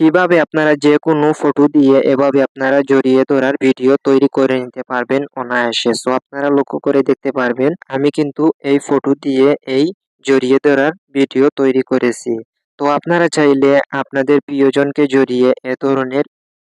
কীভাবে আপনারা যে কোনো ফটো দিয়ে এভাবে আপনারা জড়িয়ে ধরার ভিডিও তৈরি করে নিতে পারবেন অনায়াসে। সো আপনারা লক্ষ্য করে দেখতে পারবেন, আমি কিন্তু এই ফটো দিয়ে এই জড়িয়ে ধরার ভিডিও তৈরি করেছি। তো, আপনারা চাইলে আপনাদের প্রিয়জনকে জড়িয়ে এ ধরনের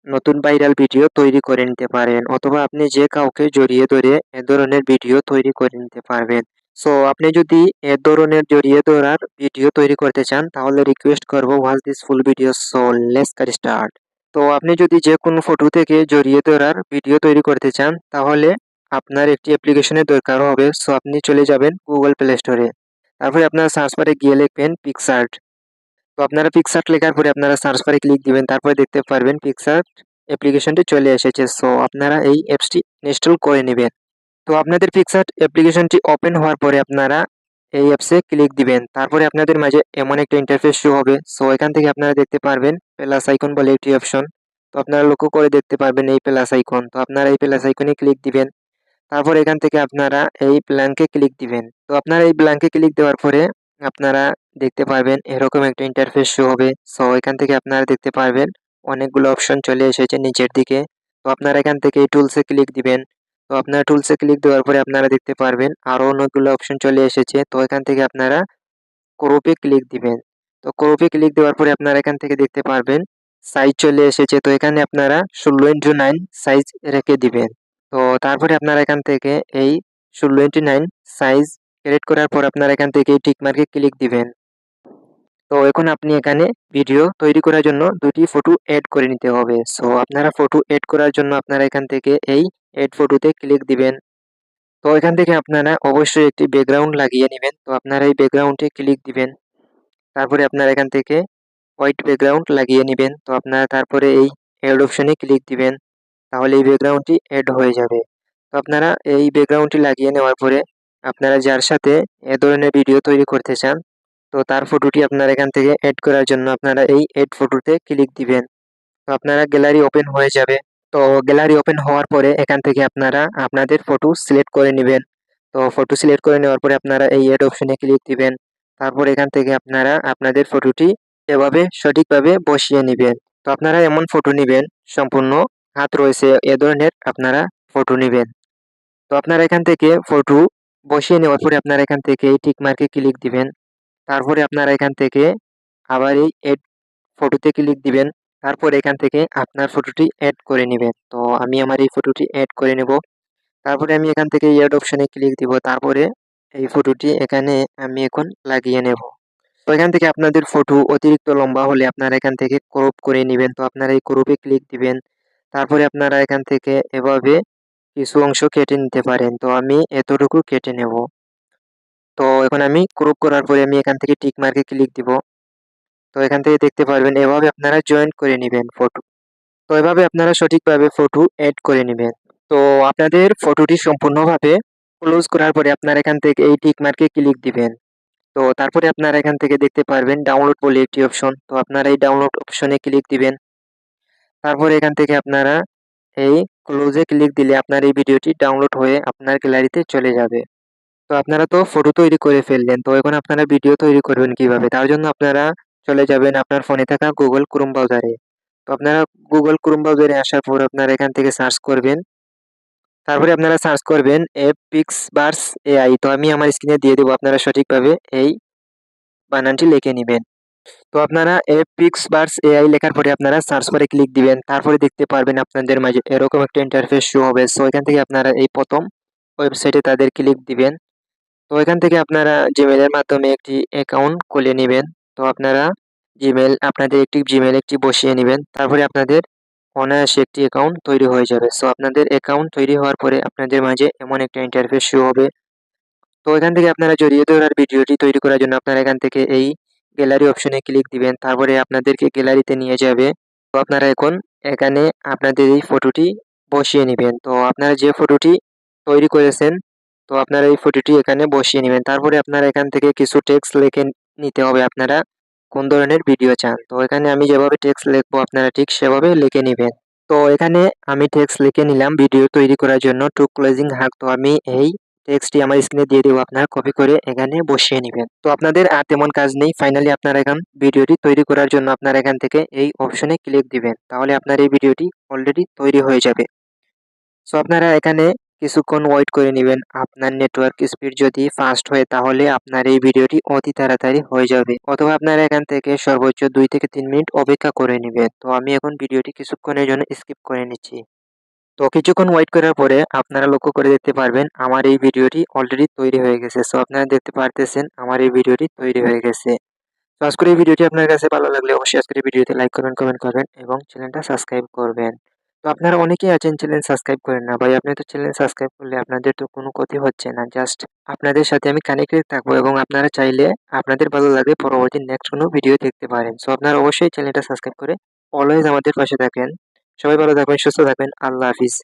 নতুন ভাইরাল ভিডিও তৈরি করে নিতে পারেন, অথবা আপনি যে কাউকে জড়িয়ে ধরে এ ধরনের ভিডিও তৈরি করে নিতে পারবেন। সো আপনি যদি এ ধরনের জড়িয়ে ধরার ভিডিও তৈরি করতে চান, তাহলে রিকোয়েস্ট করব watch this full video so let's get started তো আপনি যদি যে কোনো ফটো থেকে জড়িয়ে ধরার ভিডিও তৈরি করতে চান, তাহলে আপনার একটি অ্যাপ্লিকেশনের দরকার হবে। সো আপনি চলে যাবেন গুগল প্লে স্টোরে তারপরে আপনারা সার্চ বারে গিয়ে লিখবেন পিকসার্ট তো আপনারা পিকসার্ট লেখার পরে আপনারা সার্চ বারে ক্লিক দিবেন, তারপরে দেখতে পারবেন পিকসার্ট অ্যাপ্লিকেশনটি চলে এসেছে। সো আপনারা এই অ্যাপসটি ইনস্টল করে নেবেন। তো আপনাদের পিকসার্ট অ্যাপ্লিকেশনটি ওপেন হওয়ার পরে আপনারা এই অ্যাপসে ক্লিক দিবেন। তারপরে আপনাদের মাঝে এমন একটা ইন্টারফেস শো হবে। সো এখান থেকে আপনারা দেখতে পারবেন প্লাস আইকন বলে একটি অপশন তো আপনারা লক্ষ্য করে দেখতে পারবেন এই প্লাস আইকন তো আপনারা এই প্লাস আইকনে ক্লিক দিবেন। তারপর এখান থেকে আপনারা এই ব্ল্যাঙ্কে ক্লিক দিবেন। তো আপনারা এই ব্ল্যাঙ্কে ক্লিক দেওয়ার পরে আপনারা দেখতে পারবেন এরকম একটা ইন্টারফেস শো হবে। সো এখান থেকে আপনারা দেখতে পারবেন অনেকগুলো অপশন চলে এসেছে নিচের দিকে। তো আপনারা এখান থেকে এই টুলসে ক্লিক দিবেন। তো আপনারা টুলসে ক্লিক দেওয়ার পরে আপনারা দেখতে পারবেন আরও অনেকগুলো অপশন চলে এসেছে। তো এখান থেকে আপনারা ক্রোপে ক্লিক দিবেন। তো ক্রোপে ক্লিক দেওয়ার পরে আপনারা এখান থেকে দেখতে পারবেন সাইজ চলে এসেছে। তো এখানে আপনারা ষোলো ইন্টু নাইন সাইজ রেখে দিবেন। তো তারপরে আপনারা এখান থেকে এই ষোলো ইন্টু নাইন সাইজ ক্রিয়েট করার পর আপনারা এখান থেকে এই টিকমার্কে ক্লিক দিবেন। তো এখন আপনি এখানে ভিডিও তৈরি করার জন্য দুটি ফটো অ্যাড করে নিতে হবে। সো আপনারা ফটো অ্যাড করার জন্য আপনারা এখান থেকে এই এড ফটোতে ক্লিক দিবেন। তো এখান থেকে আপনারা অবশ্যই একটি ব্যাকগ্রাউন্ড লাগিয়ে নেবেন। তো আপনারা এই ব্যাকগ্রাউন্ডে ক্লিক দিবেন। তারপরে আপনারা এখান থেকে হোয়াইট ব্যাকগ্রাউন্ড লাগিয়ে নেবেন। তো আপনারা তারপরে এই অ্যাড অপশনে ক্লিক দিবেন। তাহলে এই ব্যাকগ্রাউন্ডটি অ্যাড হয়ে যাবে। তো আপনারা এই ব্যাকগ্রাউন্ডটি লাগিয়ে নেওয়ার পরে আপনারা যার সাথে এ ধরনের ভিডিও তৈরি করতে চান, তো তার ফটোটি আপনারা এখান থেকে অ্যাড করার জন্য আপনারা এই অ্যাড ফটোতে ক্লিক দিবেন। তো আপনারা গ্যালারি ওপেন হয়ে যাবে। তো গ্যালারি ওপেন হওয়ার পরে এখান থেকে আপনারা আপনাদের ফটো সিলেক্ট করে নেবেন। তো ফটো সিলেক্ট করে নেওয়ার পরে আপনারা এই এড অপশনে ক্লিক দিবেন। তারপর এখান থেকে আপনারা আপনাদের ফটোটি এভাবে সঠিকভাবে বসিয়ে নেবেন। তো আপনারা এমন ফটো নেবেন, সম্পূর্ণ হাত রয়েছে, এ ধরনের আপনারা ফটো নেবেন। তো আপনারা এখান থেকে ফটো বসিয়ে নেওয়ার পরে আপনারা এখান থেকে এই টিক মার্কে ক্লিক দিবেন। তারপরে আপনারা এখান থেকে আবার এই এড ফটোতে ক্লিক দিবেন। তারপর এখান থেকে আপনার ফটোটি অ্যাড করে নেবেন। তো আমি আমার এই ফটোটি অ্যাড করে নেব। তারপরে আমি এখান থেকে অ্যাড অপশানে ক্লিক দিব। তারপরে এই ফটোটি এখানে আমি এখন লাগিয়ে নেব। তো এখান থেকে আপনাদের ফটো অতিরিক্ত লম্বা হলে আপনারা এখান থেকে ক্রপ করে নেবেন। তো আপনারা এই ক্রপে ক্লিক দিবেন। তারপরে আপনারা এখান থেকে এভাবে কিছু অংশ কেটে নিতে পারেন। তো আমি এতটুকু কেটে নেব। তো এখন আমি ক্রপ করার পরে আমি এখান থেকে টিক মার্কে ক্লিক দিব। তো এখান থেকে দেখতে পারবেন, এভাবে আপনারা জয়েন করে নেবেন ফটো তো এভাবে আপনারা সঠিকভাবে ফটো অ্যাড করে নেবেন। তো আপনাদের ফটোটি সম্পূর্ণভাবে ক্লোজ করার পরে আপনারা এখান থেকে এই টিক মার্কে ক্লিক দিবেন। তো তারপরে আপনারা এখান থেকে দেখতে পারবেন ডাউনলোড বলে একটি অপশন তো আপনারা এই ডাউনলোড অপশনে ক্লিক দিবেন। তারপরে এখান থেকে আপনারা এই ক্লোজে ক্লিক দিলে আপনার এই ভিডিওটি ডাউনলোড হয়ে আপনার গ্যালারিতে চলে যাবে। তো আপনারা তো ফটো তৈরি করে ফেললেন, তো এখন আপনারা ভিডিও তৈরি করবেন কীভাবে? তার জন্য আপনারা চলে যাবেন আপনার ফোনে থাকা গুগল ক্রোম ব্রাউজারে তো আপনারা গুগল ক্রোম ব্রাউজারে আসার পর আপনারা এখান থেকে সার্চ করবেন। তারপরে আপনারা সার্চ করবেন এফ পিক্স বার্স এআই তো আমি আমার স্ক্রিনে দিয়ে দেবো আপনারা সঠিকভাবে এই বানানটি লিখে নেবেন। তো আপনারা এফ পিক্স বার্স এআই লেখার পরে আপনারা সার্চ করে ক্লিক দিবেন। তারপরে দেখতে পারবেন আপনাদের মাঝে এরকম একটা ইন্টারফেস শো হবে। সো এখান থেকে আপনারা এই প্রথম ওয়েবসাইটে তাদের ক্লিক দিবেন। তো এখান থেকে আপনারা জিমেলের মাধ্যমে একটি অ্যাকাউন্ট খুলে নেবেন। তো আপনারা জিমেল আপনাদের একটি জিমেল একটি বসিয়ে নেবেন, তারপরে আপনাদের অনায়াসে একটি অ্যাকাউন্ট তৈরি হয়ে যাবে। সো আপনাদের অ্যাকাউন্ট তৈরি হওয়ার পরে আপনাদের মাঝে এমন একটা ইন্টারফেস শো হবে। তো এখান থেকে আপনারা জড়িয়ে ধরার ভিডিওটি তৈরি করার জন্য আপনারা এখান থেকে এই গ্যালারি অপশনে ক্লিক দিবেন, তারপরে আপনাদেরকে গ্যালারিতে নিয়ে যাবে। তো আপনারা এখন এখানে আপনাদের এই ফটোটি বসিয়ে নেবেন। তো আপনারা যে ফটোটি তৈরি করেছেন, তো আপনারা এই ফটোটি এখানে বসিয়ে নেবেন। তারপরে আপনারা এখান থেকে কিছু টেক্সট লিখে নিতে হবে আপনারা কোন ধরনের ভিডিও চান। তো এখানে আমি যেভাবে টেক্সট লিখব আপনারা ঠিক সেভাবে লিখে নেবেন। তো এখানে আমি টেক্সট লিখে নিলাম ভিডিও তৈরি করার জন্য টু ক্লোজিং হাক তো আমি এই টেক্সটটি আমার স্ক্রিনে দিয়ে দেবো আপনারা কপি করে এখানে বসিয়ে নেবেন। তো আপনাদের আর তেমন কাজ নেই। ফাইনালি আপনারা এখন ভিডিওটি তৈরি করার জন্য আপনারা এখান থেকে এই অপশনে ক্লিক দিবেন। তাহলে আপনার এই ভিডিওটি অলরেডি তৈরি হয়ে যাবে। সো আপনারা এখানে কিছুক্ষণ ওয়েট করে নেবেন। আপনার নেটওয়ার্ক স্পিড যদি ফাস্ট হয়, তাহলে আপনার এই ভিডিওটি অতি তাড়াতাড়ি হয়ে যাবে। অথবা আপনারা এখান থেকে সর্বোচ্চ দুই থেকে তিন মিনিট অপেক্ষা করে নেবেন। তো আমি এখন ভিডিওটি কিছুক্ষণের জন্য স্কিপ করে নিচ্ছি। তো কিছুক্ষণ ওয়েট করার পরে আপনারা লক্ষ্য করে দেখতে পারবেন, আমার এই ভিডিওটি অলরেডি তৈরি হয়ে গেছে। সো আপনারা দেখতে পারতেছেন, আমার এই ভিডিওটি তৈরি হয়ে গেছে। তো আজকের এই ভিডিওটি আপনার কাছে ভালো লাগলে অবশ্যই আজকের ভিডিওতে লাইক করবেন কমেন্ট করবেন এবং চ্যানেলটা সাবস্ক্রাইব করবেন। তো আপনারা অনেকেই আছেন চ্যানেল সাবস্ক্রাইব করেন না। ভাই, আপনি তো চ্যানেল সাবস্ক্রাইব করলে আপনাদের তো কোনো ক্ষতি হচ্ছে না। জাস্ট আপনাদের সাথে আমি কানেক্টেড থাকব এবং আপনারা চাইলে আপনাদের ভালো লাগে পরবর্তী নেক্সট কোনো ভিডিও দেখতে পারেন। সো আপনারা অবশ্যই চ্যানেলটা সাবস্ক্রাইব করে অলওয়েজ আমাদের পাশে থাকেন। সবাই ভালো থাকবেন, সুস্থ থাকবেন। আল্লাহ হাফিজ।